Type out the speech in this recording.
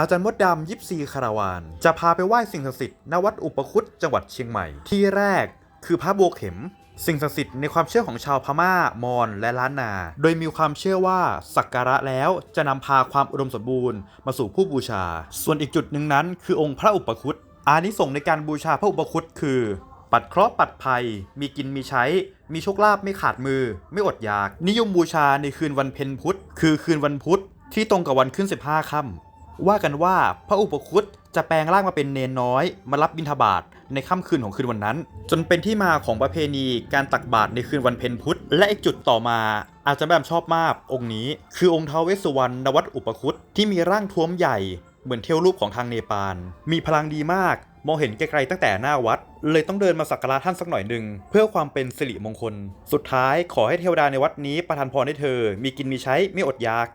อาจารย์มดดำยิปซีคาราวาน จะพาไปไหว้สิ่งศักดิ์สิทธิ์ณวัดอุปคุตจังหวัดเชียงใหม่ ที่แรกคือพระบัวเข็ม สิ่งศักดิ์สิทธิ์ในความเชื่อของชาวพม่า มอญและล้านนา โดยมีความเชื่อว่าสักการะแล้วจะนำพาความอุดมสมบูรณ์มาสู่ผู้บูชา ส่วนอีกจุดหนึ่งนั้น คือองค์พระอุปคุตอานิสงส์ในการบูชาพระอุปคุตคือ ปัดเคราะห์ปัดภัย มีกินมีใช้ มีโชคลาภไม่ขาดมือ ไม่อดอยาก นิยมบูชาในคืนวันเพ็ญพุธ คือคืนวันพุธที่ตรงกับวันขึ้น 15ค่ำ ว่ากันว่าพระอุปคุตจะแปลงร่างมาเป็นเนนน้อย มารับบิณฑบาตในค่ำคืนของคืนวันนั้น จนเป็นที่มาของประเพณีการตักบาตรในคืนวันเพ็ญพุธ และอีกจุดต่อมา อาจจะแบบชอบมากองค์นี้ คือองค์เทวเวสสุวรรณนวัดอุปคุตที่มีร่างท้วมใหญ่ เหมือนเทวรูปของทางเนปาลมีพลังดีมาก มองเห็นไกลๆตั้งแต่หน้าวัด เลยต้องเดินมาสักการะท่านสักหน่อยหนึ่งเพื่อความเป็นสิริมงคล สุดท้ายขอให้เทวดาในวัดนี้ประทานพรให้เธอ มีกินมีใช้ไม่อดอยาก